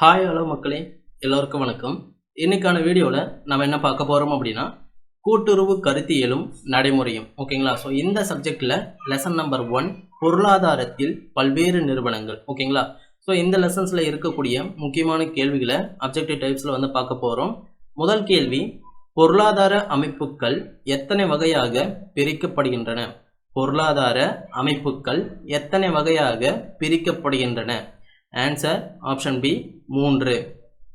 Hi hello மக்களே. எல்லோருக்கும் வணக்கம். இன்னைக்கான வீடியோவில் நம்ம என்ன பார்க்க போகிறோம் அப்படின்னா கூட்டுறவு கருத்தியலும் நடைமுறையும். ஓகேங்களா ஸோ இந்த சப்ஜெக்டில் லெசன் நம்பர் ஒன் பொருளாதாரத்தில் பல்வேறு நிறுவனங்கள். ஓகேங்களா ஸோ இந்த லெசன்ஸில் இருக்கக்கூடிய முக்கியமான கேள்விகளை அப்ஜெக்டிவ் டைப்ஸில் வந்து பார்க்க போகிறோம் முதல் கேள்வி பொருளாதார அமைப்புகள் எத்தனை வகையாக பிரிக்கப்படுகின்றன? பொருளாதார அமைப்புகள் எத்தனை வகையாக பிரிக்கப்படுகின்றன? ஆன்சர் ஆப்ஷன் பி மூன்று.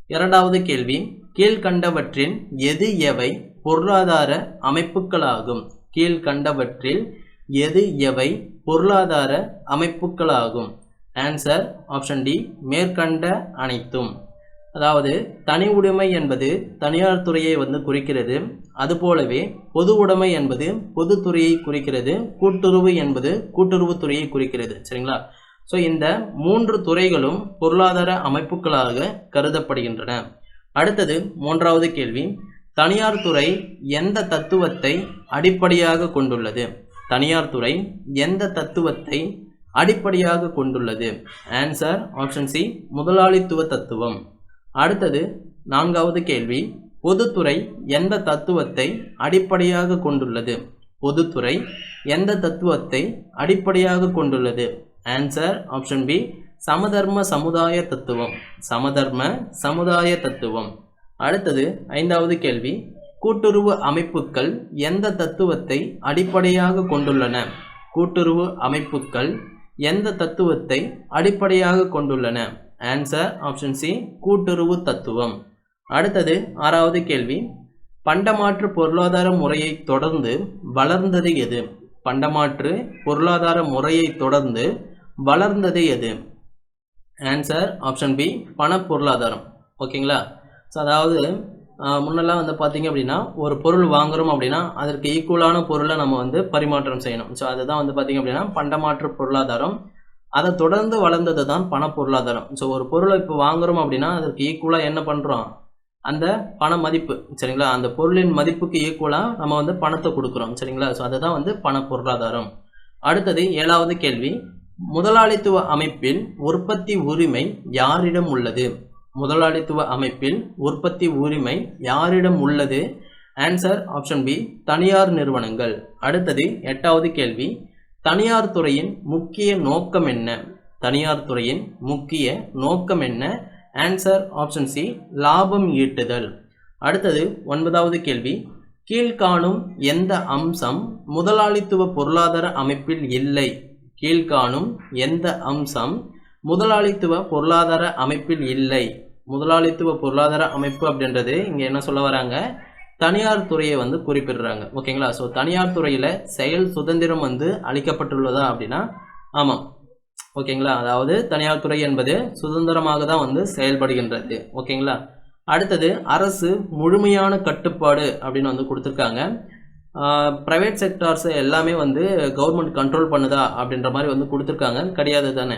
இரண்டாவது கேள்வி கீழ்கண்டவற்றில் எது எவை பொருளாதார அமைப்புகளாகும்? கீழ்கண்டவற்றில் எது எவை பொருளாதார அமைப்புகளாகும்? ஆன்சர் ஆப்ஷன் டி மேற்கண்ட அனைத்தும். அதாவது தனி உடைமை என்பது தனியார் துறையை வந்து குறிக்கிறது. அதுபோலவே பொது உடைமை என்பது பொதுத்துறையை குறிக்கிறது. கூட்டுறவு என்பது கூட்டுறவுத்துறையை குறிக்கிறது. சரிங்களா? ஸோ இந்த மூன்று துறைகளும் பொருளாதார அமைப்புகளாக கருதப்படுகின்றன. அடுத்தது மூன்றாவது கேள்வி. தனியார் துறை எந்த தத்துவத்தை அடிப்படையாக கொண்டுள்ளது? தனியார் துறை எந்த தத்துவத்தை அடிப்படையாக கொண்டுள்ளது? ஆன்சர் ஆப்ஷன் சி முதலாளித்துவ தத்துவம். அடுத்தது நான்காவது கேள்வி. பொதுத்துறை எந்த தத்துவத்தை அடிப்படையாக கொண்டுள்ளது? பொதுத்துறை எந்த தத்துவத்தை அடிப்படையாக கொண்டுள்ளது? ஆன்சர் ஆப்ஷன் பி சமதர்ம சமுதாய தத்துவம். சமதர்ம சமுதாய தத்துவம். அடுத்தது ஐந்தாவது கேள்வி கூட்டுறவு அமைப்புகள் எந்த தத்துவத்தை அடிப்படையாக கொண்டுள்ளன? கூட்டுறவு அமைப்புகள் எந்த தத்துவத்தை அடிப்படையாக கொண்டுள்ளன? ஆன்சர் ஆப்ஷன் சி கூட்டுறவு தத்துவம். அடுத்தது ஆறாவது கேள்வி பண்டமாற்று பொருளாதார முறையை தொடர்ந்து வளர்ந்தது எது? பண்டமாற்று பொருளாதார முறையை தொடர்ந்து வளர்ந்தது எது? ஆன்சர் ஆப்ஷன் பி பண பொருளாதாரம். ஓகேங்களா? ஸோ அதாவது முன்னெல்லாம் வந்து பார்த்தீங்க அப்படின்னா ஒரு பொருள் வாங்குறோம் அப்படின்னா அதற்கு ஈக்குவலான பொருளை நம்ம வந்து பரிமாற்றம் செய்யணும். ஸோ அதுதான் வந்து பார்த்தீங்க அப்படின்னா பண்டமாற்று பொருளாதாரம். அதை தொடர்ந்து வளர்ந்தது தான் பண பொருளாதாரம். ஸோ ஒரு பொருளை இப்போ வாங்குறோம் அப்படின்னா அதற்கு ஈக்குவலாக என்ன பண்ணுறோம் அந்த பண மதிப்பு சரிங்களா? அந்த பொருளின் மதிப்புக்கு ஈக்குவலாக நம்ம வந்து பணத்தை கொடுக்குறோம் சரிங்களா? ஸோ அதுதான் வந்து பண பொருளாதாரம். அடுத்தது ஏழாவது கேள்வி. முதலாளித்துவ அமைப்பில் உற்பத்தி உரிமை யாரிடம் உள்ளது? முதலாளித்துவ அமைப்பில் உற்பத்தி உரிமை யாரிடம் உள்ளது? ஆன்சர் ஆப்ஷன் பி தனியார் நிறுவனங்கள். அடுத்தது எட்டாவது கேள்வி தனியார் துறையின் முக்கிய நோக்கம் என்ன? தனியார் துறையின் முக்கிய நோக்கம் என்ன? ஆன்சர் ஆப்ஷன் சி லாபம் ஈட்டுதல். அடுத்தது ஒன்பதாவது கேள்வி கீழ்காணும் எந்த அம்சம் முதலாளித்துவ பொருளாதார அமைப்பில் இல்லை? கீழ்காணும் எந்த அம்சம்? முதலாளித்துவ பொருளாதார அமைப்பில் இல்லை. முதலாளித்துவ பொருளாதார அமைப்பு அப்படின்றது இங்கே என்ன சொல்ல வராங்க? தனியார் துறையை வந்து குறிப்பிடுறாங்க. ஓகேங்களா? ஸோ தனியார் துறையில் செயல் சுதந்திரம் வந்து அளிக்கப்பட்டுள்ளதா அப்படின்னா ஆமாம் ஓகேங்களா? அதாவது தனியார் துறை என்பது சுதந்திரமாக தான் வந்து செயல்படுகின்றது. ஓகேங்களா? அடுத்தது அரசு முழுமையான கட்டுப்பாடு அப்படின்னு வந்து கொடுத்துருக்காங்க. ப்ரைவேட் செக்டார்ஸ் எல்லாமே வந்து கவர்மெண்ட் கண்ட்ரோல் பண்ணுதா அப்படின்ற மாதிரி வந்து கொடுத்துருக்காங்க. கிடையாது தானே.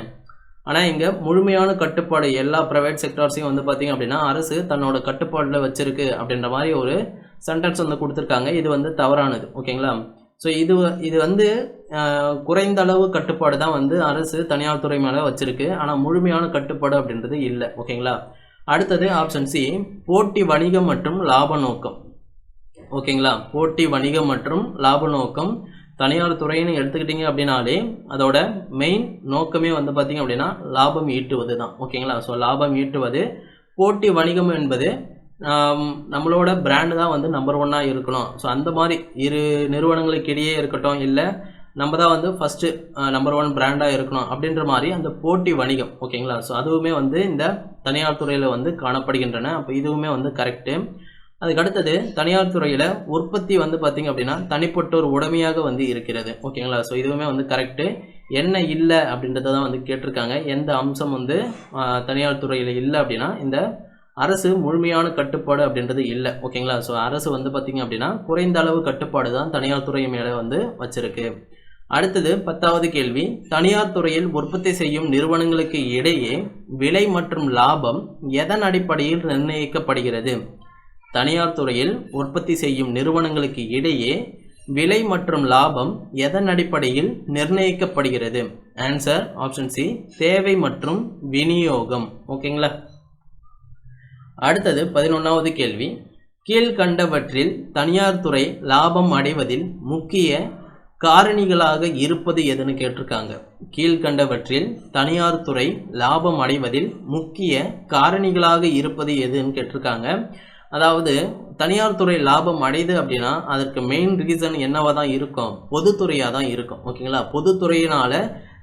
ஆனால் இங்கே முழுமையான கட்டுப்பாடு எல்லா ப்ரைவேட் செக்டார்ஸையும் வந்து பார்த்திங்க அப்படின்னா அரசு தன்னோட கட்டுப்பாடில் வச்சுருக்கு அப்படின்ற மாதிரி ஒரு சென்டென்ஸ் வந்து கொடுத்துருக்காங்க. இது வந்து தவறானது. ஓகேங்களா? ஸோ இது இது வந்து குறைந்த அளவு கட்டுப்பாடு தான் வந்து அரசு தனியார் துறை மேலே வச்சுருக்கு. ஆனால் முழுமையான கட்டுப்பாடு அப்படின்றது இல்லை. ஓகேங்களா? அடுத்தது ஆப்ஷன் சி போட்டி வணிகம் மற்றும் லாப நோக்கம். ஓகேங்களா? போட்டி வணிகம் மற்றும் லாப நோக்கம். தனியார் துறைன்னு எடுத்துக்கிட்டிங்க அப்படின்னாலே அதோட மெயின் நோக்கமே வந்து பார்த்திங்க அப்படின்னா லாபம் ஈட்டுவது தான் ஓகேங்களா? ஸோ லாபம் ஈட்டுவது போட்டி வணிகம் என்பது நம்மளோட பிராண்டு தான் வந்து நம்பர் ஒன்னாக இருக்கணும். ஸோ அந்த மாதிரி இரு நிறுவனங்களுக்கு இடையே இருக்கட்டும் இல்லை நம்ம தான் வந்து ஃபஸ்ட்டு நம்பர் ஒன் பிராண்டாக இருக்கணும் அப்படின்ற மாதிரி அந்த போட்டி வணிகம். ஓகேங்களா? ஸோ அதுவுமே வந்து இந்த தனியார் துறையில் வந்து காணப்படுகின்றன. அப்போ இதுவுமே வந்து கரெக்டு அதுக்கு அடுத்தது தனியார் துறையில் உற்பத்தி வந்து பார்த்திங்க அப்படின்னா தனிப்பட்ட ஒரு உடைமையாக வந்து இருக்கிறது. ஓகேங்களா? ஸோ இதுவுமே வந்து கரெக்டு என்ன இல்லை அப்படின்றத தான் வந்து கேட்டிருக்காங்க. எந்த அம்சம் வந்து தனியார் துறையில் இல்லை அப்படின்னா இந்த அரசு முழுமையான கட்டுப்பாடு அப்படின்றது இல்லை. ஓகேங்களா? ஸோ அரசு வந்து பார்த்திங்க அப்படின்னா குறைந்த அளவு கட்டுப்பாடு தான் தனியார் துறை மேலே வந்து வச்சிருக்கு. அடுத்தது பத்தாவது கேள்வி. தனியார் துறையில் உற்பத்தி செய்யும் நிறுவனங்களுக்கு இடையே விலை மற்றும் லாபம் எதன் அடிப்படையில் நிர்ணயிக்கப்படுகிறது? தனியார் துறையில் உற்பத்தி செய்யும் நிறுவனங்களுக்கு இடையே விலை மற்றும் லாபம் எதன் அடிப்படையில் நிர்ணயிக்கப்படுகிறது? ஆன்சர் ஆப்ஷன் சி தேவை மற்றும் விநியோகம். ஓகேங்களா அடுத்தது பதினொன்றாவது கேள்வி. கீழ்கண்டவற்றில் தனியார் துறை லாபம் அடைவதில் முக்கிய காரணிகளாக இருப்பது எதுன்னு கேட்டிருக்காங்க. கீழ்கண்டவற்றில் தனியார் துறை லாபம் அடைவதில் முக்கிய காரணிகளாக இருப்பது எதுன்னு கேட்டிருக்காங்க. அதாவது தனியார் துறை லாபம் அடையுது அப்படின்னா அதற்கு மெயின் ரீசன் என்னவா தான் இருக்கும்? பொதுத்துறையாக தான் இருக்கும். ஓகேங்களா? பொதுத்துறையினால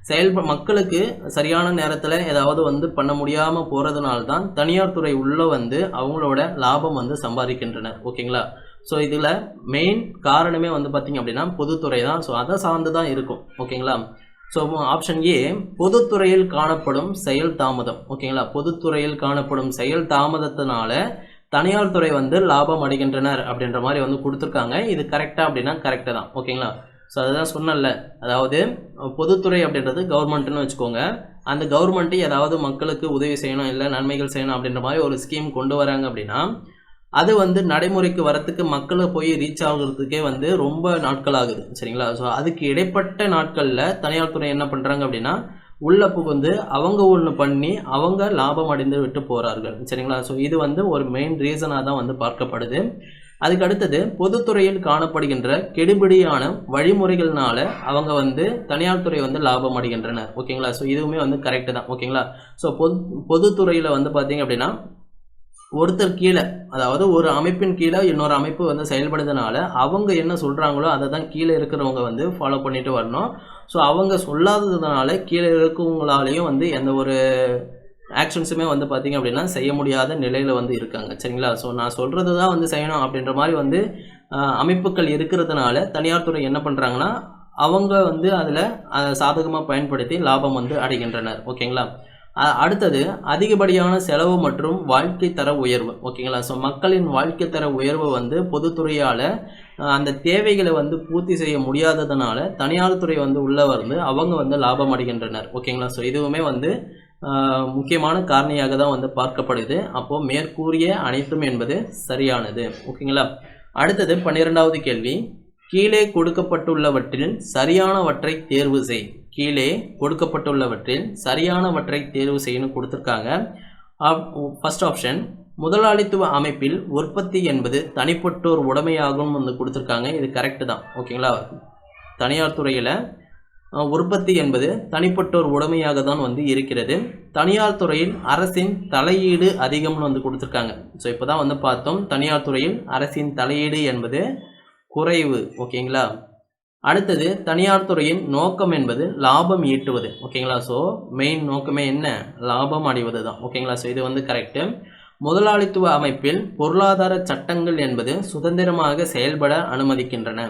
செயல்ப மக்களுக்கு சரியான நேரத்தில் ஏதாவது வந்து பண்ண முடியாமல் போகிறதுனால தான் தனியார் துறை உள்ளே வந்து அவங்களோட லாபம் வந்து சம்பாதிக்கின்றனர். ஓகேங்களா? ஸோ இதில் மெயின் காரணமே வந்து பார்த்திங்க அப்படின்னா பொதுத்துறை தான். ஸோ அதை சார்ந்து தான் இருக்கும். ஓகேங்களா? ஸோ ஆப்ஷன் ஏ பொதுத்துறையில் காணப்படும் செயல் தாமதம். ஓகேங்களா? பொதுத்துறையில் காணப்படும் செயல் தாமதத்தினால தனியார் துறை வந்து லாபம் அடைகின்றனர் அப்படின்ற மாதிரி வந்து கொடுத்துருக்காங்க. இது கரெக்டாக அப்படின்னா கரெக்டாக தான். ஓகேங்களா ஸோ அதுதான் சொன்னல அதாவது பொதுத்துறை அப்படின்றது கவர்மெண்ட்டுன்னு வச்சுக்கோங்க. அந்த கவர்மெண்ட்டு ஏதாவது மக்களுக்கு உதவி செய்யணும் இல்லை நன்மைகள் செய்யணும் அப்படின்ற மாதிரி ஒரு ஸ்கீம் கொண்டு வராங்க அப்படின்னா அது வந்து நடைமுறைக்கு வரத்துக்கு மக்களை போய் ரீச் ஆகுறதுக்கே வந்து ரொம்ப நாட்கள் ஆகுது. சரிங்களா? ஸோ அதுக்கு இடைப்பட்ட நாட்களில் தனியார் துறை என்ன பண்ணுறாங்க அப்படின்னா உள்ள புகுந்து அவங்க ஒன்று பண்ணி அவங்க லாபம் அடைந்து விட்டு போகிறார்கள் சரிங்களா? ஸோ இது வந்து ஒரு மெயின் ரீசனாக தான் வந்து பார்க்கப்படுது. அதுக்கு அடுத்தது பொதுத்துறையில் காணப்படுகின்ற கெடுபிடியான வழிமுறைகள்னால அவங்க வந்து தனியார் துறை வந்து லாபம் அடைகின்றனர். ஓகேங்களா ஸோ இதுவுமே வந்து கரெக்டு தான். ஓகேங்களா ஸோ பொது பொதுத்துறையில் வந்து பார்த்தீங்க அப்படின்னா ஒருத்தர் கீழே அதாவது ஒரு அமைப்பின் கீழே இன்னொரு அமைப்பு வந்து செயல்படுறதுனால அவங்க என்ன சொல்கிறாங்களோ அதை தான் கீழே இருக்கிறவங்க வந்து ஃபாலோ பண்ணிட்டு வரணும். ஸோ அவங்க சொல்லாததுனால கீழே இருக்கவங்களாலேயும் வந்து எந்த ஒரு ஆக்ஷன்ஸுமே வந்து பார்த்திங்க அப்படின்னா செய்ய முடியாத நிலையில் வந்து இருக்காங்க. சரிங்களா? ஸோ நான் சொல்கிறது தான் வந்து செய்யணும் அப்படின்ற மாதிரி வந்து அமைப்புகள் இருக்கிறதுனால தனியார் துறை என்ன பண்ணுறாங்கன்னா அவங்க வந்து அதில் சாதகமாக பயன்படுத்தி லாபம் வந்து அடைகின்றனர். ஓகேங்களா? அடுத்தது அதிகப்படியான செலவு மற்றும் வாழ்க்கை தர உயர்வு. ஓகேங்களா ஸோ மக்களின் வாழ்க்கை தர உயர்வு வந்து பொதுத்துறையால் அந்த தேவைகளை வந்து பூர்த்தி செய்ய முடியாததுனால தனியார் துறை வந்து உள்ளே வந்து அவங்க வந்து லாபம் அடைகின்றனர். ஓகேங்களா ஸோ இதுவுமே வந்து முக்கியமான காரணியாக தான் வந்து பார்க்கப்படுது. அப்போது மேற்கூறிய அனைத்தும் என்பது சரியானது. ஓகேங்களா அடுத்தது பன்னிரெண்டாவது கேள்வி. கீழே கொடுக்கப்பட்டுள்ளவற்றில் சரியானவற்றை தேர்வு செய். கீழே கொடுக்கப்பட்டுள்ளவற்றில் சரியானவற்றை தேர்வு செய்யணும் கொடுத்துருக்காங்க. ஃபஸ்ட் ஆப்ஷன் முதலாளித்துவ அமைப்பில் உற்பத்தி என்பது தனிப்பட்டோர் உடைமையாகும் வந்து கொடுத்துருக்காங்க. இது கரெக்டு தான். ஓகேங்களா? தனியார் துறையில் உற்பத்தி என்பது தனிப்பட்டோர் உடைமையாக தான் வந்து இருக்கிறது. தனியார் துறையில் அரசின் தலையீடு அதிகம்னு வந்து கொடுத்துருக்காங்க. ஸோ இப்போ தான் வந்து பார்த்தோம். தனியார் துறையில் அரசின் தலையீடு என்பது குறைவு. ஓகேங்களா? அடுத்தது தனியார் துறையின் நோக்கம் என்பது லாபம் ஈட்டுவது. ஓகேங்களா? ஸோ மெயின் நோக்கமே என்ன? லாபம் அடைவது தான் ஓகேங்களா? ஸோ இது வந்து கரெக்டு முதலாளித்துவ அமைப்பில் பொருளாதார சட்டங்கள் என்பது சுதந்திரமாக செயல்பட அனுமதிக்கின்றன.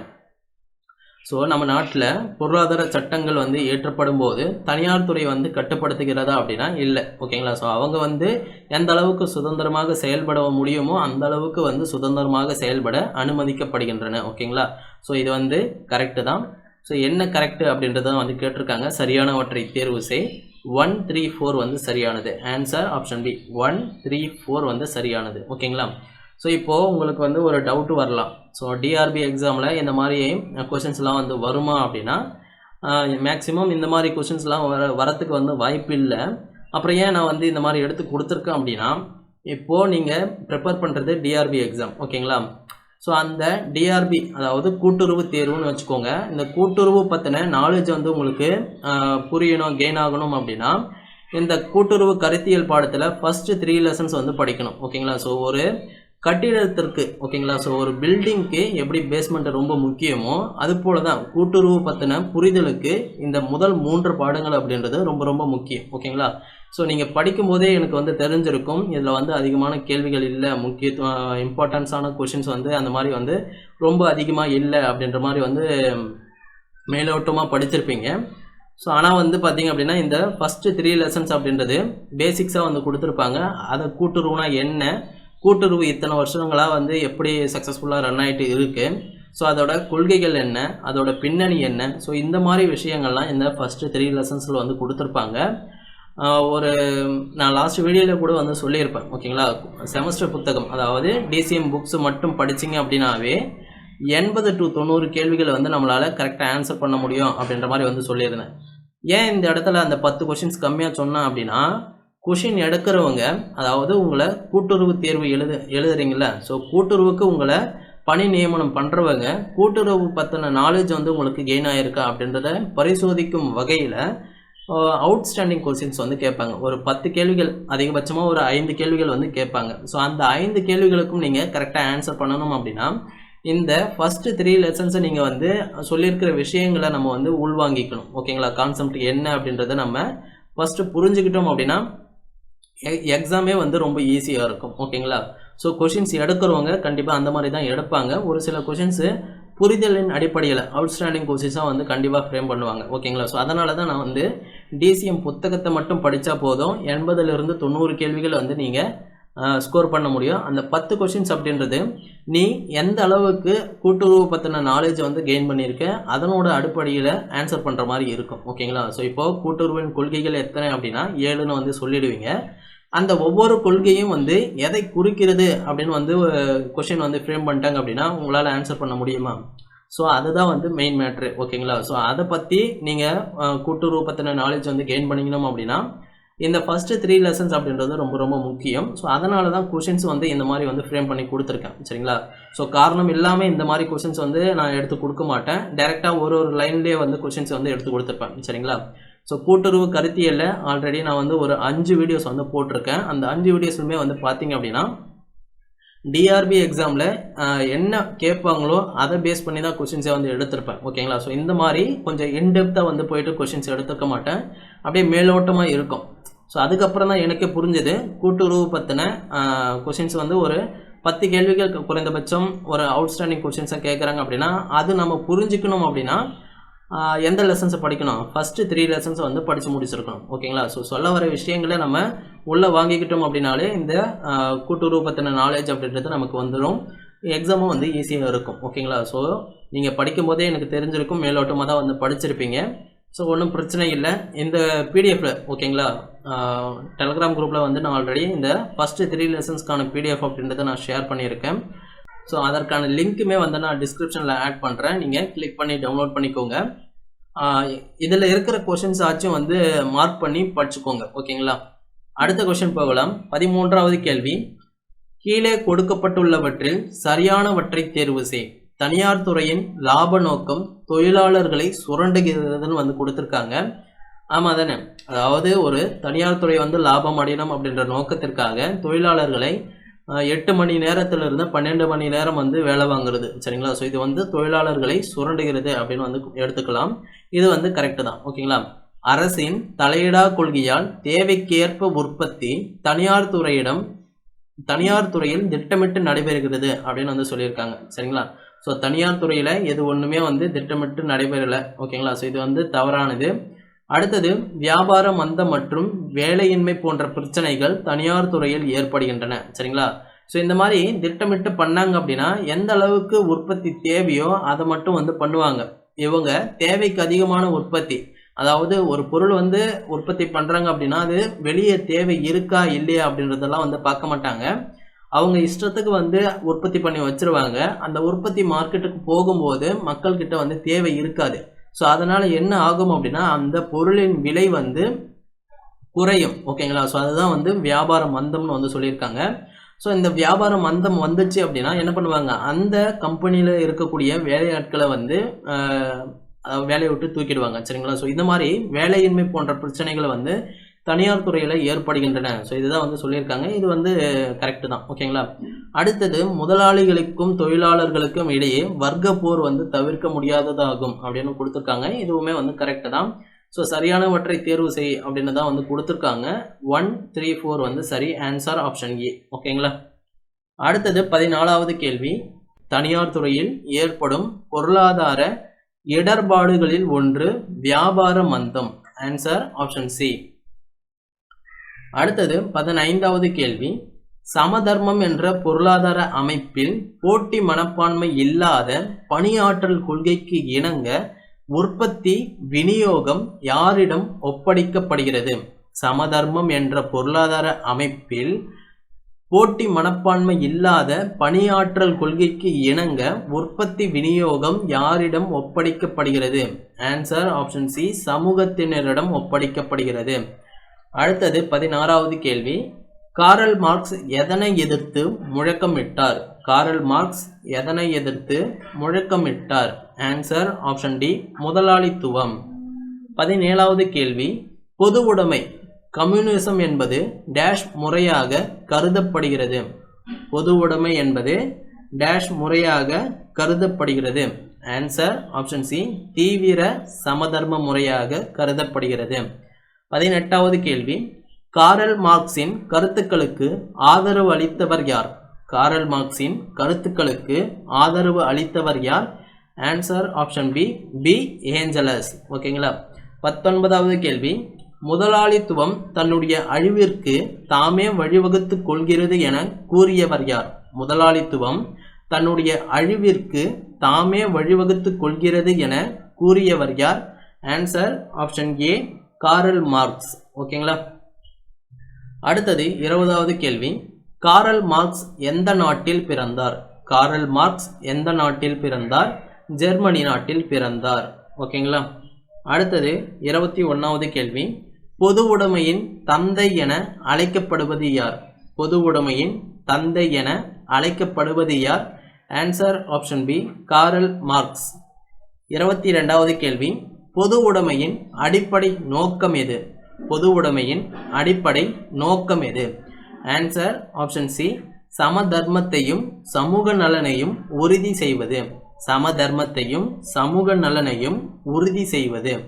ஸோ நம்ம நாட்டில் பொருளாதார சட்டங்கள் வந்து ஏற்றப்படும் போது தனியார் துறை வந்து கட்டுப்படுத்துகிறதா அப்படின்னா இல்லை. ஓகேங்களா? ஸோ அவங்க வந்து எந்த அளவுக்கு சுதந்திரமாக செயல்பட முடியுமோ அந்த அளவுக்கு வந்து சுதந்திரமாக செயல்பட அனுமதிக்கப்படுகின்றன. ஓகேங்களா? ஸோ இது வந்து கரெக்டு தான். ஸோ என்ன கரெக்டு அப்படின்றத வந்து கேட்டிருக்காங்க. சரியானவற்றை தேர்வு செய். ஒன் த்ரீ ஃபோர் வந்து சரியானது. Answer option B one three four வந்து சரியானது. ஓகேங்களா? ஸோ இப்போது உங்களுக்கு வந்து ஒரு டவுட்டு வரலாம். ஸோ டிஆர்பி எக்ஸாமில் இந்த மாதிரி கொஷின்ஸ்லாம் வந்து வருமா அப்படின்னா மேக்ஸிமம் இந்த மாதிரி கொஷின்ஸ்லாம் வர வரத்துக்கு வந்து வாய்ப்பு இல்லை. அப்புறம் ஏன் நான் வந்து இந்த மாதிரி எடுத்து கொடுத்துருக்கேன் அப்படின்னா இப்போது நீங்கள் ப்ரிப்பேர் பண்ணுறது டிஆர்பி எக்ஸாம் ஓகேங்களா? ஸோ அந்த டிஆர்பி அதாவது கூட்டுறவு தேர்வுன்னு வச்சுக்கோங்க. இந்த கூட்டுறவு பற்றின நாலேஜ் வந்து உங்களுக்கு புரியணும் கெயின் ஆகணும் அப்படின்னா இந்த கூட்டுறவு கருத்தியல் பாடத்தில் ஃபஸ்ட்டு த்ரீ லெசன்ஸ் வந்து படிக்கணும் ஓகேங்களா? ஸோ ஒரு கட்டிடத்திற்கு ஓகேங்களா? ஸோ ஒரு பில்டிங்க்கு எப்படி பேஸ்மெண்ட் ரொம்ப முக்கியமோ அது போல தான் கூட்டுறவு பற்றின புரிதலுக்கு இந்த முதல் மூன்று பாடங்கள் அப்படின்றது ரொம்ப ரொம்ப முக்கியம் ஓகேங்களா? ஸோ நீங்கள் படிக்கும்போதே எனக்கு வந்து தெரிஞ்சிருக்கும் இதில் வந்து அதிகமான கேள்விகள் இல்லை முக்கியத்துவம் இம்பார்ட்டன்ஸான கொஷின்ஸ் வந்து அந்த மாதிரி வந்து ரொம்ப அதிகமாக இல்லை அப்படின்ற மாதிரி வந்து மேலோட்டமாக படிச்சிருப்பீங்க. ஸோ ஆனால் வந்து பார்த்தீங்க அப்படின்னா இந்த ஃபஸ்ட்டு த்ரீ லெசன்ஸ் அப்படின்றது பேசிக்ஸாக வந்து கொடுத்துருப்பாங்க. அதை கூட்டுறவுனா என்ன? கூட்டுறவு இத்தனை வருஷங்களாக வந்து எப்படி சக்ஸஸ்ஃபுல்லாக ரன் ஆகிட்டு இருக்குது ஸோ அதோட கொள்கைகள் என்ன? அதோட பின்னணி என்ன? ஸோ இந்த மாதிரி விஷயங்கள்லாம் இந்த ஃபஸ்ட்டு த்ரீ லெசன்ஸில் வந்து கொடுத்துருப்பாங்க. ஒரு நான் லாஸ்ட் வீடியோவில் கூட வந்து சொல்லியிருப்பேன் ஓகேங்களா? செமஸ்டர் புத்தகம் அதாவது டிசிஎம் புக்ஸ் மட்டும் படிச்சிங்க அப்படின்னாவே எண்பது டு தொண்ணூறு கேள்விகளை வந்து நம்மளால் கரெக்டாக ஆன்சர் பண்ண முடியும் அப்படின்ற மாதிரி வந்து சொல்லியிருந்தேன். ஏன் இந்த இடத்துல அந்த பத்து கொஷின்ஸ் கம்மியாக சொன்னேன் அப்படின்னா கொஷின் எடுக்கிறவங்க அதாவது உங்களை கூட்டுறவு தேர்வு எழுது எழுதுறீங்கள ஸோ கூட்டுறவுக்கு உங்களை பணி நியமனம் பண்ணுறவங்க கூட்டுறவு பற்றின நாலேஜ் வந்து உங்களுக்கு கெயின் ஆகிருக்கா அப்படின்றத பரிசோதிக்கும் வகையில் அவுட்ஸ்டாண்டிங் கொஸ்டின்ஸ் வந்து கேட்பாங்க. ஒரு பத்து கேள்விகள் அதிகபட்சமாக ஒரு ஐந்து கேள்விகள் வந்து கேட்பாங்க. ஸோ அந்த ஐந்து கேள்விகளுக்கும் நீங்கள் கரெக்டாக ஆன்சர் பண்ணணும் அப்படின்னா இந்த ஃபஸ்ட்டு த்ரீ லெசன்ஸை நீங்கள் வந்து சொல்லியிருக்கிற விஷயங்களை நம்ம வந்து உள்வாங்கிக்கணும். ஓகேங்களா கான்செப்ட் என்ன அப்படின்றத நம்ம ஃபஸ்ட்டு புரிஞ்சுக்கிட்டோம் அப்படின்னா எக்ஸாமே வந்து ரொம்ப ஈஸியாக இருக்கும் ஓகேங்களா ஸோ கொஷின்ஸ் எடுக்கிறவங்க கண்டிப்பாக அந்த மாதிரி தான் எடுப்பாங்க. ஒரு சில கொஷின்ஸு புரிதலின் அடிப்படையில் அவுட்ஸ்டாண்டிங் கொஷின்ஸாக வந்து கண்டிப்பாக ஃப்ரேம் பண்ணுவாங்க ஓகேங்களா ஸோ அதனால தான் நான் வந்து டிசிஎம் புத்தகத்தை மட்டும் படித்தா போதும். எண்பதுலேருந்து தொண்ணூறு கேள்விகள் வந்து நீங்கள் ஸ்கோர் பண்ண முடியும். அந்த பத்து கொஷின்ஸ் அப்படின்றது நீ எந்த அளவுக்கு கூட்டுறவு பற்றின நாலேஜ் வந்து கெயின் பண்ணியிருக்க அதனோட அடிப்படையில் ஆன்சர் பண்ணுற மாதிரி இருக்கும் ஓகேங்களா ஸோ இப்போது கூட்டுறவின் கொள்கைகள் எத்தனை அப்படின்னா ஏழுன்னு வந்து சொல்லிடுவீங்க. அந்த ஒவ்வொரு கொள்கையும் வந்து எதை குறிக்கிறது அப்படின்னு வந்து கொஷின் வந்து ஃப்ரேம் பண்ணிட்டாங்க அப்படின்னா உங்களால் ஆன்சர் பண்ண முடியுமா? ஸோ அதுதான் வந்து மெயின் மேட்ரு ஓகேங்களா ஸோ அதை பற்றி நீங்கள் கூட்டுறவு பற்றின நாலேஜ் வந்து கெயின் பண்ணிக்கணும் அப்படின்னா இந்த ஃபஸ்ட்டு த்ரீ லெசன்ஸ் அப்படின்றது ரொம்ப ரொம்ப முக்கியம். ஸோ அதனால தான் கொஷின்ஸ் வந்து இந்த மாதிரி வந்து ஃப்ரேம் பண்ணி கொடுத்துருக்கேன் சரிங்களா? ஸோ காரணம் இல்லாமல் இந்த மாதிரி கொஷின்ஸ் வந்து நான் எடுத்து கொடுக்க மாட்டேன். டேரெக்டாக ஒரு ஒரு லைன்லேயே வந்து கொஷின்ஸ் வந்து எடுத்து கொடுத்துருப்பேன் சரிங்களா? ஸோ கூட்டுறவு கருத்தியலில் ஆல்ரெடி நான் வந்து ஒரு அஞ்சு வீடியோஸ் வந்து போட்டிருக்கேன். அந்த அஞ்சு வீடியோஸுமே வந்து பார்த்தீங்க அப்படின்னா டிஆர்பி எக்ஸாமில் என்ன கேட்பாங்களோ அதை பேஸ் பண்ணி தான் கொஷின்ஸை வந்து எடுத்திருப்பேன். ஓகேங்களா ஸோ இந்த மாதிரி கொஞ்சம் இன்டெப்த்தாக வந்து போயிட்டு கொஷின்ஸ் எடுத்துக்க மாட்டேன். அப்படியே மேலோட்டமாக இருக்கும். ஸோ அதுக்கப்புறம் தான் எனக்கு புரிஞ்சுது. கூட்டுறவு பற்றின கொஷின்ஸ் வந்து ஒரு பத்து கேள்விகள் குறைந்தபட்சம் ஒரு அவுட்ஸ்டாண்டிங் கொஷின்ஸை கேட்குறாங்க அப்படின்னா அது நம்ம புரிஞ்சுக்கணும் அப்படின்னா எந்த லெசன்ஸை படிக்கணும்? ஃபஸ்ட்டு த்ரீ லெசன்ஸை வந்து படித்து முடிச்சிருக்கணும். ஓகேங்களா? ஸோ சொல்ல வர விஷயங்களை நம்ம உள்ளே வாங்கிக்கிட்டோம் அப்படின்னாலே இந்த கூட்டுறவு பற்றின நாலேஜ் அப்படின்றது நமக்கு வந்துடும் எக்ஸாமும் வந்து ஈஸியாக இருக்கும். ஓகேங்களா? ஸோ நீங்கள் படிக்கும் போதே எனக்கு தெரிஞ்சிருக்கும். மேலோட்டமாக தான் வந்து படிச்சிருப்பீங்க. ஸோ ஒன்றும் பிரச்சனை இல்லை. இந்த பிடிஎஃப்பில் ஓகேங்களா? டெலகிராம் குரூப்பில் வந்து நான் ஆல்ரெடி இந்த ஃபஸ்ட்டு த்ரீ லெசன்ஸ்க்கான பிடிஎஃப் அப்படின்றத நான் ஷேர் பண்ணியிருக்கேன். ஸோ அதற்கான லிங்க்குமே வந்து நான் டிஸ்கிரிப்ஷனில் ஆட் பண்ணுறேன் நீங்கள் கிளிக் பண்ணி டவுன்லோட் பண்ணிக்கோங்க. இதில் இருக்கிற கொஷின்ஸ் ஆச்சும் வந்து மார்க் பண்ணி படிச்சுக்கோங்க. ஓகேங்களா அடுத்த கொஷின் போகலாம். பதிமூன்றாவது கேள்வி. கீழே கொடுக்கப்பட்டுள்ளவற்றில் சரியானவற்றை தேர்வு செய். தனியார் துறையின் லாப நோக்கம் தொழிலாளர்களை சுரண்டுகிறதுன்னு வந்து கொடுத்துருக்காங்க. ஆமாம் தானே அதாவது ஒரு தனியார் துறை வந்து லாபம் அடையணும் அப்படின்ற நோக்கத்திற்காக தொழிலாளர்களை எட்டு மணி நேரத்திலிருந்து பன்னெண்டு மணி நேரம் வந்து வேலை வாங்குறது சரிங்களா? ஸோ இது வந்து தொழிலாளர்களை சுரண்டுகிறது அப்படின்னு வந்து எடுத்துக்கலாம். இது வந்து கரெக்டு தான் ஓகேங்களா? அரசின் தலையிடா கொள்கையால் தேவைக்கேற்ப உற்பத்தி தனியார் துறையிடம் தனியார் துறையில் திட்டமிட்டு நடைபெறுகிறது அப்படின்னு வந்து சொல்லியிருக்காங்க சரிங்களா? ஸோ தனியார் துறையில் எது ஒன்றுமே வந்து திட்டமிட்டு நடைபெறலை ஓகேங்களா? ஸோ இது வந்து தவறானது. அடுத்தது வியாபார மந்தம் மற்றும் வேலையின்மை போன்ற பிரச்சனைகள் தனியார் துறையில் ஏற்படுகின்றன. சரிங்களா? ஸோ இந்த மாதிரி திட்டமிட்டு பண்ணாங்க அப்படின்னா எந்த அளவுக்கு உற்பத்தி தேவையோ அதை மட்டும் வந்து பண்ணுவாங்க. இவங்க தேவைக்கு அதிகமான உற்பத்தி. அதாவது ஒரு பொருள் வந்து உற்பத்தி பண்ணுறாங்க அப்படின்னா அது வெளியே தேவை இருக்கா இல்லையா அப்படின்றதெல்லாம் வந்து பார்க்க மாட்டாங்க. அவங்க இஷ்டத்துக்கு வந்து உற்பத்தி பண்ணி வச்சிருவாங்க. அந்த உற்பத்தி மார்க்கெட்டுக்கு போகும்போது மக்கள்கிட்ட வந்து தேவை இருக்காது. ஸோ அதனால் என்ன ஆகும் அப்படின்னா அந்த பொருளின் விலை வந்து குறையும். ஓகேங்களா ஸோ அதுதான் வந்து வியாபார மந்தம்னு வந்து சொல்லியிருக்காங்க. ஸோ இந்த வியாபாரம் மந்தம் வந்துச்சு அப்படின்னா என்ன பண்ணுவாங்க? அந்த கம்பெனியில் இருக்கக்கூடிய வேலையாட்களை வந்து வேலையை விட்டு தூக்கிடுவாங்க. சரிங்களா? ஸோ இந்த மாதிரி வேலையின்மை போன்ற பிரச்சனைகளை வந்து தனியார் துறையில் ஏற்படுகின்றன. ஸோ இதுதான் வந்து சொல்லியிருக்காங்க. இது வந்து கரெக்டு தான். ஓகேங்களா? அடுத்தது முதலாளிகளுக்கும் தொழிலாளர்களுக்கும் இடையே வர்க்க போர் வந்து தவிர்க்க முடியாததாகும் அப்படின்னு கொடுத்துருக்காங்க. இதுவுமே வந்து கரெக்டு தான். ஸோ சரியானவற்றை தேர்வு செய் அப்படின்னு தான் வந்து கொடுத்துருக்காங்க. ஒன் த்ரீ ஃபோர் வந்து சரி ஆன்சர் ஆப்ஷன் ஏ ஓகேங்களா? அடுத்தது பதினாலாவது கேள்வி. தனியார் துறையில் ஏற்படும் பொருளாதார இடர்பாடுகளில் ஒன்று வியாபார மந்தம். ஆன்சர் ஆப்ஷன் சி அடுத்தது பதினைந்தாவது கேள்வி. சமதர்மம் என்ற பொருளாதார அமைப்பில் போட்டி மனப்பான்மை இல்லாத பணியாற்றல் கொள்கைக்கு இணங்க உற்பத்தி விநியோகம் யாரிடம் ஒப்படைக்கப்படுகிறது? சமதர்மம் என்ற பொருளாதார அமைப்பில் போட்டி மனப்பான்மை இல்லாத பணியாற்றல் கொள்கைக்கு இணங்க உற்பத்தி விநியோகம் யாரிடம் ஒப்படைக்கப்படுகிறது? ஆன்சர் ஆப்ஷன் சி சமூகத்தினரிடம் ஒப்படைக்கப்படுகிறது. அடுத்தது பதினாறாவது கேள்வி. காரல் மார்க்ஸ் எதனை எதிர்த்து முழக்கமிட்டார்? காரல் மார்க்ஸ் எதனை எதிர்த்து முழக்கமிட்டார்? ஆன்சர் ஆப்ஷன் டி முதலாளித்துவம். பதினேழாவது கேள்வி. பொது உடைமை கம்யூனிசம் என்பது டேஷ் முறையாக கருதப்படுகிறது. பொது உடைமை என்பது டேஷ் முறையாக கருதப்படுகிறது. ஆன்சர் ஆப்ஷன் சி தீவிர சமதர்ம முறையாக கருதப்படுகிறது. பதினெட்டாவது கேள்வி. காரல் மார்க்சின் கருத்துக்களுக்கு ஆதரவு அளித்தவர் யார்? காரல் மார்க்சின் கருத்துக்களுக்கு ஆதரவு அளித்தவர் யார்? Answer option B B Engels ஓகேங்களா பத்தொன்பதாவது கேள்வி. முதலாளித்துவம் தன்னுடைய அழிவிற்கு தாமே வழிவகுத்து கொள்கிறது என கூறியவர் யார்? முதலாளித்துவம் தன்னுடைய அழிவிற்கு தாமே வழிவகுத்து கொள்கிறது என கூறியவர் யார்? Answer option A Karl Marx ஓகேங்களா? அடுத்தது இருபதாவது கேள்வி. காரல் மார்க்ஸ் எந்த நாட்டில் பிறந்தார்? காரல் மார்க்ஸ் எந்த நாட்டில் பிறந்தார்? ஜெர்மனி நாட்டில் பிறந்தார் ஓகேங்களா? அடுத்தது இருபத்தி ஒன்றாவது கேள்வி. பொது உடைமையின் தந்தை என அழைக்கப்படுவது யார்? பொது உடைமையின் தந்தை என அழைக்கப்படுவது யார்? Answer option B Karl Marx. இருபத்தி ரெண்டாவது கேள்வி. பொது உடைமையின் அடிப்படை நோக்கம் எது? பொது உடைமையின் அடிப்படை நோக்கம் எது? ஆன்சர் ஆப்ஷன் சி சமதர்மத்தையும் சமூக நலனையும் உறுதி செய்வது. சமதர்மத்தையும் சமூக நலனையும் உறுதி செய்வது.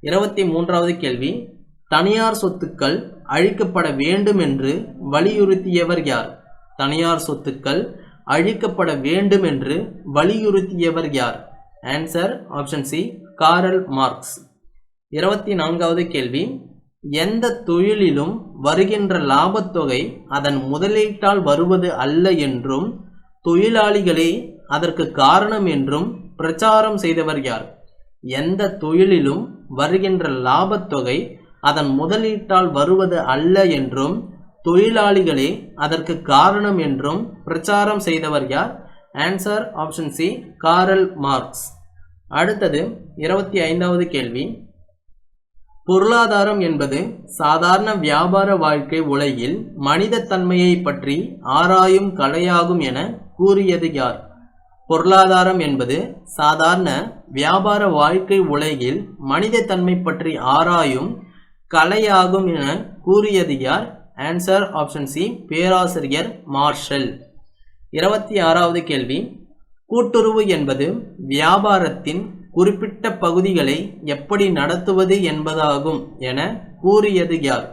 இருபத்தி மூன்றாவது கேள்வி. தனியார் சொத்துக்கள் அழிக்கப்பட வேண்டும் என்று வலியுறுத்தியவர் யார்? தனியார் சொத்துக்கள் அழிக்கப்பட வேண்டும் என்று வலியுறுத்தியவர் யார்? Answer option C Karl Marx. இருபத்தி நான்காவது கேள்வி. எந்த தொழிலிலும் வருகின்ற லாபத்தொகை அதன் முதலீட்டால் வருவது அல்ல என்றும் தொழிலாளிகளே அதற்கு காரணம் என்றும் பிரச்சாரம் செய்தவர் யார்? எந்த தொழிலிலும் வருகின்ற லாபத்தொகை அதன் முதலீட்டால் வருவது அல்ல என்றும் தொழிலாளிகளே அதற்கு காரணம் என்றும் பிரச்சாரம் செய்தவர் யார்? Answer option C Karl Marx. அடுத்தது இருபத்தி ஐந்தாவது கேள்வி. பொருளாதாரம் என்பது சாதாரண வியாபார வாழ்க்கை உலகில் மனித தன்மையை பற்றி ஆராயும் கலையாகும் என கூறியது யார்? பொருளாதாரம் என்பது சாதாரண வியாபார வாழ்க்கை உலகில் மனித தன்மை பற்றி ஆராயும் கலையாகும் என கூறியது யார்? ஆன்சர் ஆப்ஷன் சி பேராசிரியர் மார்ஷல். இருபத்தி ஆறாவது கேள்வி. கூட்டுறவு என்பது வியாபாரத்தின் குறிப்பிட்ட பகுதிகளை எப்படி நடத்துவது என்பதாகும் என கூறியது யார்?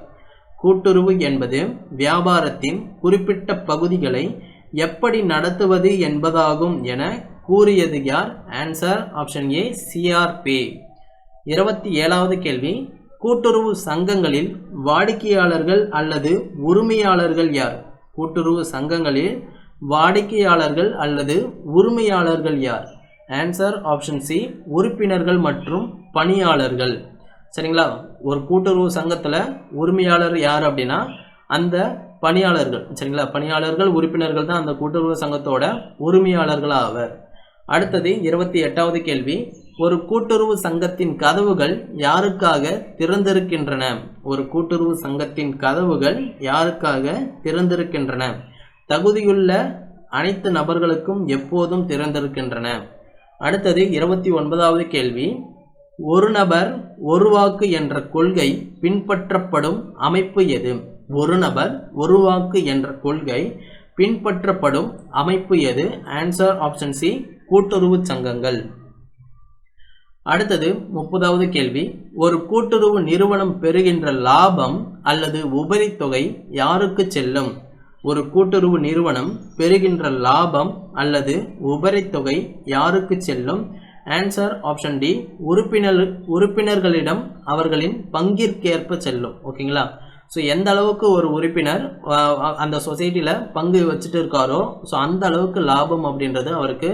கூட்டுறவு என்பது வியாபாரத்தின் குறிப்பிட்ட பகுதிகளை எப்படி நடத்துவது என்பதாகும் என கூறியது யார்? ஆன்சர் ஆப்ஷன் ஏ சிஆர்பே இருபத்தி ஏழாவது கேள்வி. கூட்டுறவு சங்கங்களில் வாடிக்கையாளர்கள் அல்லது உரிமையாளர்கள் யார்? கூட்டுறவு சங்கங்களில் வாடிக்கையாளர்கள் அல்லது உரிமையாளர்கள் யார்? ஆன்சர் ஆப்ஷன் சி உறுப்பினர்கள் மற்றும் பணியாளர்கள். சரிங்களா? ஒரு கூட்டுறவு சங்கத்தில் உரிமையாளர் யார் அப்படின்னா அந்த பணியாளர்கள். சரிங்களா? பணியாளர்கள் உறுப்பினர்கள் தான் அந்த கூட்டுறவு சங்கத்தோட உரிமையாளர்கள் ஆவர். அடுத்தது இருபத்தி எட்டாவது கேள்வி. ஒரு கூட்டுறவு சங்கத்தின் கதவுகள் யாருக்காக திறந்திருக்கின்றன? ஒரு கூட்டுறவு சங்கத்தின் கதவுகள் யாருக்காக திறந்திருக்கின்றன? தகுதியுள்ள அனைத்து நபர்களுக்கும் எப்போதும் திறந்திருக்கின்றன. அடுத்தது இருபத்தி ஒன்பதாவது கேள்வி. ஒரு நபர் ஒரு வாக்கு என்ற கொள்கை பின்பற்றப்படும் அமைப்பு எது? ஒரு நபர் ஒரு வாக்கு என்ற கொள்கை பின்பற்றப்படும் அமைப்பு எது? ஆன்சர் ஆப்ஷன் சி கூட்டுறவு சங்கங்கள். அடுத்தது முப்பதாவது கேள்வி. ஒரு கூட்டுறவு நிறுவனம் பெறுகின்ற லாபம் அல்லது உபரி தொகை யாருக்கு செல்லும்? ஒரு கூட்டுறவு நிறுவனம் பெறுகின்ற லாபம் அல்லது உபரித்தொகை யாருக்கு செல்லும்? ஆன்சர் ஆப்ஷன் டி உறுப்பினர் உறுப்பினர்களிடம் அவர்களின் பங்கிற்கேற்ப செல்லும். ஓகேங்களா ஸோ எந்த அளவுக்கு ஒரு உறுப்பினர் அந்த சொசைட்டியில் பங்கு வச்சுட்டு இருக்காரோ ஸோ அந்த அளவுக்கு லாபம் அப்படின்றது அவருக்கு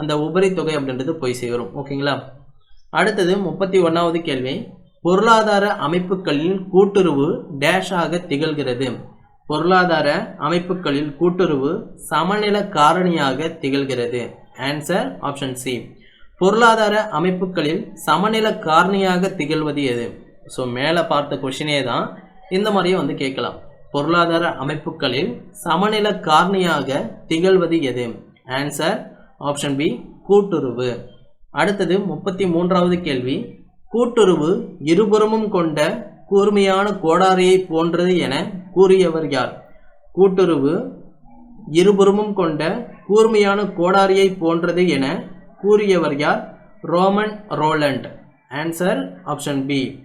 அந்த உபரித்தொகை அப்படின்றது போய் சேரும். ஓகேங்களா அடுத்தது முப்பத்தி ஒன்றாவது கேள்வி. பொருளாதார அமைப்புகளின் கூட்டுறவு டேஷாக திகழ்கிறது. பொருளாதார அமைப்புகளில் கூட்டுறவு சமநில காரணியாக திகழ்கிறது. ஆன்சர் ஆப்ஷன் சி பொருளாதார அமைப்புகளில் சமநில காரணியாக திகழ்வது எது? ஸோ மேலே பார்த்த கொஷினே தான் இந்த மாதிரியும் வந்து கேட்கலாம். பொருளாதார அமைப்புகளில் சமநில காரணியாக திகழ்வது எது? ஆன்சர் ஆப்ஷன் பி கூட்டுறவு. அடுத்தது முப்பத்தி மூன்றாவது கேள்வி. கூட்டுறவு இருபுறமும் கொண்ட கூர்மையான கோடாரியை போன்றது என கூறியவர் யார்? கூட்டுறவு இருபுறமும் கொண்ட கூர்மையான கோடாரியை போன்றது என கூறியவர் யார்? Romain Rolland. Answer option B.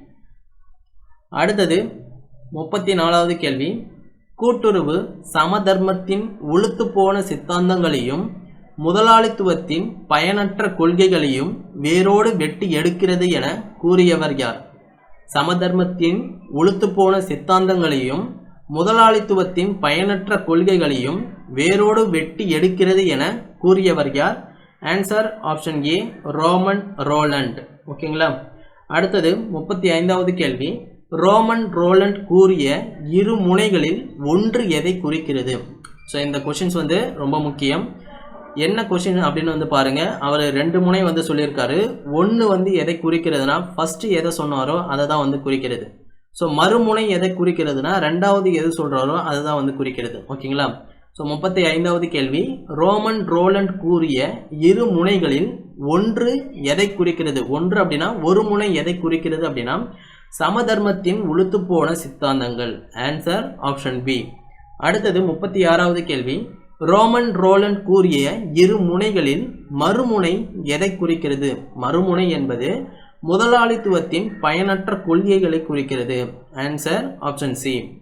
அடுத்தது முப்பத்தி நாலாவது கேள்வி. கூட்டுறவு சமதர்மத்தின் உளுத்து போன சித்தாந்தங்களையும் முதலாளித்துவத்தின் பயனற்ற கொள்கைகளையும் வேரோடு வெட்டி எடுக்கிறது என கூறியவர் யார்? சமதர்மத்தின் உளுத்துப்போன சித்தாந்தங்களையும் முதலாளித்துவத்தின் பயனற்ற கொள்கைகளையும் வேரோடு வெட்டி எடுக்கிறது என கூறியவர் யார்? Answer option A Romain Rolland ஓகேங்களா அடுத்தது முப்பத்தி ஐந்தாவது கேள்வி. ரோமன் ரோலண்ட் கூறிய இரு முனைகளில் ஒன்று எதை குறிக்கிறது? ஸோ இந்த கொஷின்ஸ் வந்து ரொம்ப முக்கியம். என்ன கொஷின் அப்படின்னு வந்து பாருங்க. அவர் ரெண்டு முனை வந்து சொல்லியிருக்காரு. ஒன்று வந்து எதை குறிக்கிறதுனா ஃபர்ஸ்ட் எதை சொன்னாரோ அதை தான் வந்து குறிக்கிறது. ஸோ மறுமுனை எதை குறிக்கிறதுனா ரெண்டாவது எது சொல்கிறாரோ அதை தான் வந்து குறிக்கிறது. ஓகேங்களா? ஸோ முப்பத்தி ஐந்தாவது கேள்வி. ரோமன் ரோலண்ட் கூறிய இரு முனைகளில் ஒன்று எதை குறிக்கிறது? ஒன்று அப்படின்னா ஒரு முனை எதை குறிக்கிறது அப்படின்னா சமதர்மத்தின் உளுத்து போன சித்தாந்தங்கள். ஆன்சர் ஆப்ஷன் பி அடுத்தது முப்பத்தி ஆறாவது கேள்வி. ரோமன் ரோலண்ட் கூறிய இரு முனைகளில் மறுமுனை எதை குறிக்கிறது? மறுமுனை என்பது முதலாளித்துவத்தின் பயனற்ற கொள்கைகளை குறிக்கிறது. ஆன்சர் ஆப்ஷன் சி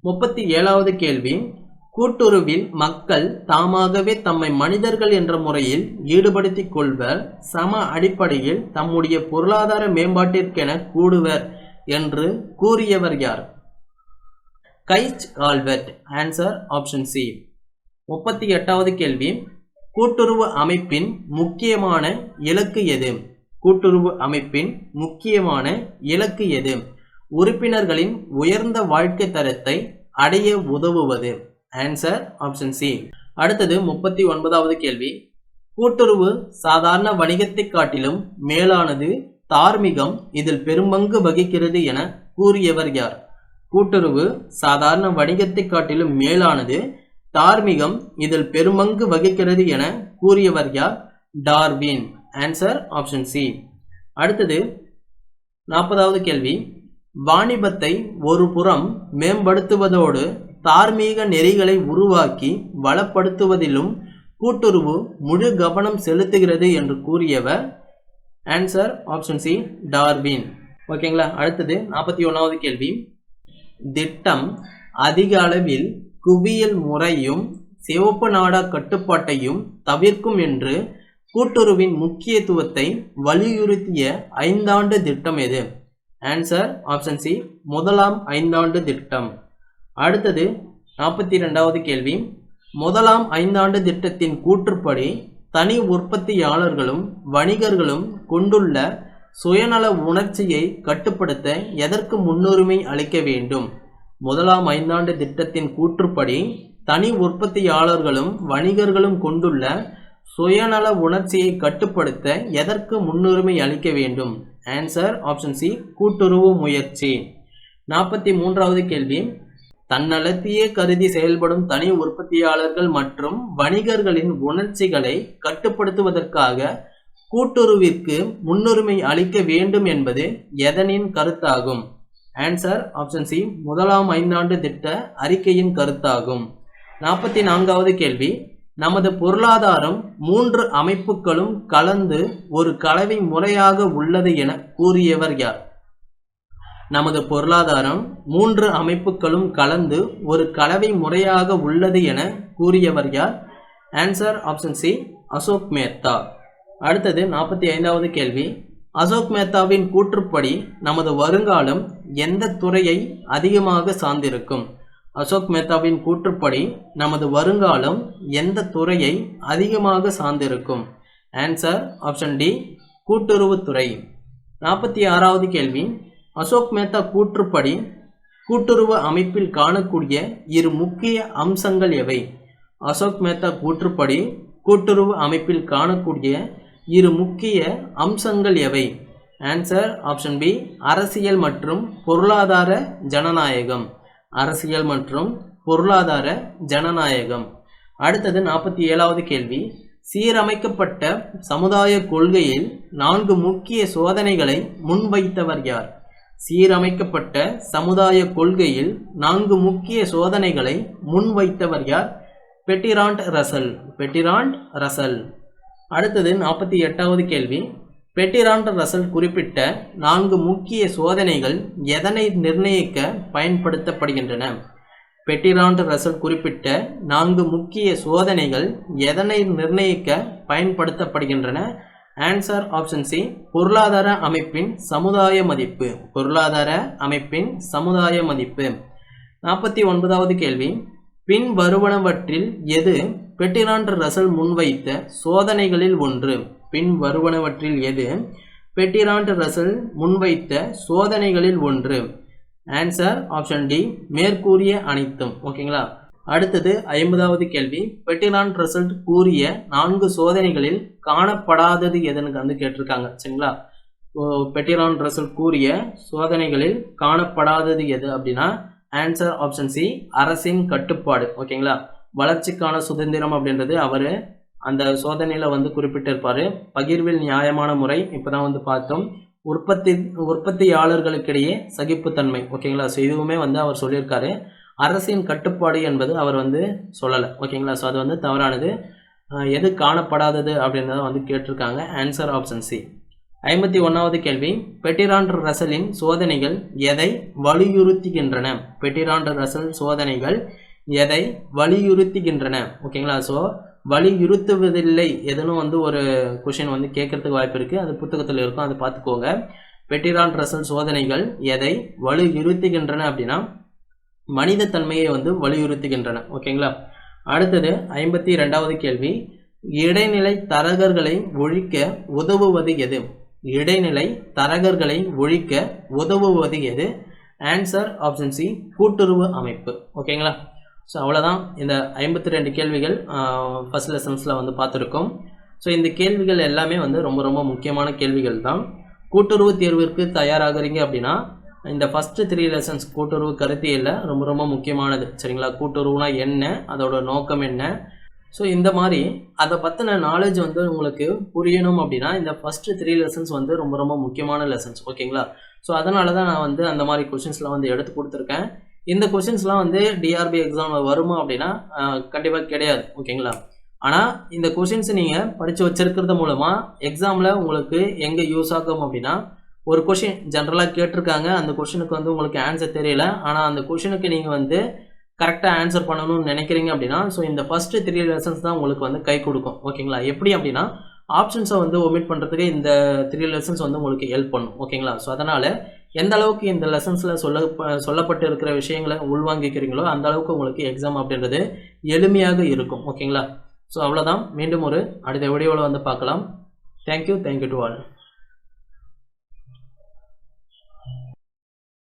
முப்பத்தி ஏழாவது கேள்வி. கூட்டுறவில் மக்கள் தாமாகவே தம்மை மனிதர்கள் என்ற முறையில் ஈடுபடுத்திக் கொள்வர் சம அடிப்படையில் தம்முடைய பொருளாதார மேம்பாட்டிற்கென கூடுவர் என்று கூறியவர் யார்? கைச் ஆல்பர்ட். ஆன்சர் ஆப்ஷன் சி முப்பத்தி எட்டாவது கேள்வி. கூட்டுறவு அமைப்பின் முக்கியமான இலக்கு எது? கூட்டுறவு அமைப்பின் முக்கியமான இலக்கு எது? உறுப்பினர்களின் உயர்ந்த வாழ்க்கை தரத்தை அடைய உதவுவது. ஆன்சர் ஆப்ஷன் சி அடுத்தது முப்பத்தி ஒன்பதாவது கேள்வி. கூட்டுறவு சாதாரண வணிகத்தை காட்டிலும் மேலானது தார்மீகம் இதில் பெரும்பங்கு வகிக்கிறது என கூறியவர் யார்? கூட்டுறவு சாதாரண வணிகத்தை காட்டிலும் மேலானது தார்மீகம் இதில் பெருமங்கு வகிக்கிறது என கூறியவர் யார்? டார்வின். ஆன்சர் ஆப்ஷன் சி அடுத்தது நாற்பதாவது கேள்வி. வாணிபத்தை ஒரு புறம் மேம்படுத்துவதோடு தார்மீக நெறிகளை உருவாக்கி வளப்படுத்துவதிலும் கூட்டுறவு முழு கவனம் செலுத்துகிறது என்று கூறியவர். Answer option C Darwin. ஓகேங்களா அடுத்தது நாற்பத்தி ஒன்றாவது கேள்வி. திட்டம் அதிக அளவில் குவியல் முறையும் சிவப்பு நாடா கட்டுப்பாட்டையும் தவிர்க்கும் என்று கூட்டுறவின் முக்கியத்துவத்தை வலியுறுத்திய ஐந்தாண்டு திட்டம் எது? ஆன்சர் ஆப்ஷன் சி முதலாம் ஐந்தாண்டு திட்டம். அடுத்தது நாற்பத்தி ரெண்டாவது கேள்வி. முதலாம் ஐந்தாண்டு திட்டத்தின் கூற்றுப்படி தனி உற்பத்தியாளர்களும் வணிகர்களும் கொண்டுள்ள சுயநல உணர்ச்சியை கட்டுப்படுத்த எதற்கு முன்னுரிமை அளிக்க வேண்டும்? முதலாம் ஐந்தாண்டு திட்டத்தின் கூற்றுப்படி தனி உற்பத்தியாளர்களும் வணிகர்களும் கொண்டுள்ள சுயநல உணர்ச்சியை கட்டுப்படுத்த எதற்கு முன்னுரிமை அளிக்க வேண்டும்? ஆன்சர் ஆப்ஷன் சி கூட்டுறவு முயற்சி. நாற்பத்தி மூன்றாவது கேள்வி. தன்னலத்தையே கருதி செயல்படும் தனி உற்பத்தியாளர்கள் மற்றும் வணிகர்களின் உணர்ச்சிகளை கட்டுப்படுத்துவதற்காக கூட்டுறவிற்கு முன்னுரிமை அளிக்க வேண்டும் என்பது எதனின் கருத்தாகும்? ஆன்சர் ஆப்ஷன் சி முதலாம் ஐந்தாண்டு திட்ட அறிக்கையின் கருத்தாகும். நாற்பத்தி நான்காவது கேள்வி நமது பொருளாதாரம் மூன்று அமைப்புகளும் கலந்து ஒரு கலவை முறையாக உள்ளது என கூறியவர் யார்? நமது பொருளாதாரம் மூன்று அமைப்புகளும் கலந்து ஒரு கலவை முறையாக உள்ளது என கூறியவர் யார்? Answer option C Ashok Mehta. அடுத்தது நாற்பத்தி ஐந்தாவது கேள்வி அசோக் மேத்தாவின் கூற்றுப்படி நமது வருங்காலம் எந்த துறையை அதிகமாக சார்ந்திருக்கும்? அசோக் மேத்தாவின் கூற்றுப்படி நமது வருங்காலம் எந்த துறையை அதிகமாக சார்ந்திருக்கும்? ஆன்சர் ஆப்ஷன் டி கூட்டுறவுத்துறை நாற்பத்தி ஆறாவது கேள்வி. அசோக் மேத்தா கூற்றுப்படி கூட்டுறவு அமைப்பில் காணக்கூடிய இரு முக்கிய அம்சங்கள் எவை? அசோக் மேத்தா கூற்றுப்படி கூட்டுறவு அமைப்பில் காணக்கூடிய இரு முக்கிய அம்சங்கள் எவை? ஆன்சர் ஆப்ஷன் பி அரசியல் மற்றும் பொருளாதார ஜனநாயகம். அரசியல் மற்றும் பொருளாதார ஜனநாயகம். அடுத்தது நாற்பத்தி ஏழாவது கேள்வி. சீரமைக்கப்பட்ட சமுதாய கொள்கையில் நான்கு முக்கிய சோதனைகளை முன்வைத்தவர் யார்? சீரமைக்கப்பட்ட சமுதாய கொள்கையில் நான்கு முக்கிய சோதனைகளை முன்வைத்தவர் யார்? பெட்டிராண்ட் ரசல் பெட்டிராண்ட் ரசல் அடுத்தது நாற்பத்தி எட்டாவது கேள்வி. பெட்டிராண்ட் ரசல் குறிப்பிட்ட நான்கு முக்கிய சோதனைகள் எதனை நிர்ணயிக்க பயன்படுத்தப்படுகின்றன? பெட்டிராண்ட் ரசல் குறிப்பிட்ட நான்கு முக்கிய சோதனைகள் எதனை நிர்ணயிக்க பயன்படுத்தப்படுகின்றன? ஆன்சர் ஆப்ஷன் சி பொருளாதார அமைப்பின் சமுதாய மதிப்பு. பொருளாதார அமைப்பின் சமுதாய மதிப்பு. நாற்பத்தி ஒன்பதாவது கேள்வி பின் வருவனவற்றில் எது பெட்டிராண்ட் ரசல் முன்வைத்த சோதனைகளில் ஒன்று. பின் வருவனவற்றில் எது? பெட்டிராண்ட் ரசல் முன்வைத்த சோதனைகளில் ஒன்று. ஆன்சர் ஆப்ஷன் டி மேற்கூறிய அனைத்தும். ஓகேங்களா? அடுத்தது ஐம்பதாவது கேள்வி. பெட்டிரான் ரசல்ட் கூறிய நான்கு சோதனைகளில் காணப்படாதது எதுன்னு வந்து கேட்டிருக்காங்க. சரிங்களா? பெட்டிரான் ரசல் கூறிய சோதனைகளில் காணப்படாதது எது அப்படின்னா ஆன்சர் ஆப்ஷன் சி அரசின் கட்டுப்பாடு. ஓகேங்களா? வளர்ச்சிக்கான சுதந்திரம் அப்படின்றது அவர் அந்த சோதனையில் வந்து குறிப்பிட்டிருப்பார். பகிர்வில் நியாயமான முறை இப்போ தான் வந்து பார்த்தோம். உற்பத்தி உற்பத்தியாளர்களுக்கிடையே சகிப்புத்தன்மை ஓகேங்களா? ஸோ இதுவுமே வந்து அவர் சொல்லியிருக்காரு. அரசின் கட்டுப்பாடு என்பது அவர் வந்து சொல்லலை ஓகேங்களா? ஸோ அது வந்து தவறானது. எது காணப்படாதது அப்படின்றத வந்து கேட்டிருக்காங்க. ஆன்சர் ஆப்ஷன் சி ஐம்பத்தி ஒன்றாவது கேள்வி. பெட்டிராண்ட் ரசலின் சோதனைகள் எதை வலியுறுத்துகின்றன? பெட்டிரான் ரசல் சோதனைகள் எதை வலியுறுத்துகின்றன? ஓகேங்களா? ஸோ வலியுறுத்துவதில்லை. எதுனும் வந்து ஒரு கொஷின் வந்து கேட்கறதுக்கு வாய்ப்பு இருக்குது அது புத்தகத்தில் இருக்கும். அதை பார்த்துக்கோங்க. பெட்டிரான் ரசல் சோதனைகள் எதை வலியுறுத்துகின்றன அப்படின்னா மனித தன்மையை வந்து வலியுறுத்துகின்றன. ஓகேங்களா? அடுத்தது ஐம்பத்தி ரெண்டாவது கேள்வி. இடைநிலை தரகர்களை ஒழிக்க உதவுவது எது? இடைநிலை தரகர்களை ஒழிக்க உதவுவது எது? ஆன்சர் ஆப்ஷன் சி கூட்டுறவு அமைப்பு. ஓகேங்களா? ஸோ அவ்வளோதான் இந்த ஐம்பத்தி ரெண்டு கேள்விகள் ஃபஸ்ட் லெசன்ஸில் வந்து பார்த்துருக்கோம். ஸோ இந்த கேள்விகள் எல்லாமே வந்து ரொம்ப ரொம்ப முக்கியமான கேள்விகள் தான் கூட்டுறவு தேர்விற்கு தயாராகிறீங்க அப்படின்னா இந்த ஃபஸ்ட்டு த்ரீ லெசன்ஸ் கூட்டுறவு கருத்தியல்ல ரொம்ப ரொம்ப முக்கியமானது. சரிங்களா? கூட்டுறவுனா என்ன? அதோட நோக்கம் என்ன? ஸோ இந்த மாதிரி அதை பற்றின நாலேஜ் வந்து உங்களுக்கு புரியணும் அப்படின்னா இந்த ஃபஸ்ட்டு த்ரீ லெசன்ஸ் வந்து ரொம்ப ரொம்ப முக்கியமான லெசன்ஸ் ஓகேங்களா ஸோ அதனால தான் நான் வந்து அந்த மாதிரி கொஷின்ஸ்லாம் வந்து எடுத்து கொடுத்துருக்கேன். இந்த கொஷின்ஸ்லாம் வந்து டிஆர்பி எக்ஸாமில் வருமா அப்படின்னா கண்டிப்பாக கிடையாது. ஓகேங்களா? ஆனால் இந்த கொஷின்ஸ் நீங்கள் படித்து வச்சிருக்கிறது மூலமாக எக்ஸாமில் உங்களுக்கு எங்கே யூஸ் ஆகும் அப்படின்னா ஒரு கொஷின் ஜென்ரலாக கேட்டிருக்காங்க. அந்த கொஷினுக்கு வந்து உங்களுக்கு ஆன்சர் தெரியல. ஆனால் அந்த கொஷினுக்கு நீங்கள் வந்து கரெக்டாக ஆன்சர் பண்ணணும்னு நினைக்கிறீங்க அப்படின்னா ஸோ இந்த ஃபஸ்ட்டு த்ரீ லெசன்ஸ் தான் உங்களுக்கு வந்து கை கொடுக்கும். ஓகேங்களா? எப்படி அப்படின்னா ஆப்ஷன்ஸை வந்து ஒமிட் பண்ணுறதுக்கு இந்த த்ரீ லெசன்ஸ் வந்து உங்களுக்கு ஹெல்ப் பண்ணும். ஓகேங்களா? ஸோ அதனால் எந்த அளவுக்கு இந்த லெசன்ஸில் சொல்ல சொல்லப்பட்டு இருக்கிற விஷயங்களை உள்வாங்கிக்கிறீங்களோ அந்த அளவுக்கு உங்களுக்கு எக்ஸாம் அப்படின்றது எளிமையாக இருக்கும். ஓகேங்களா ஸோ அவ்வளோதான் மீண்டும் ஒரு அடுத்த வீடியோவில் வந்து பார்க்கலாம். Thank you thank you to all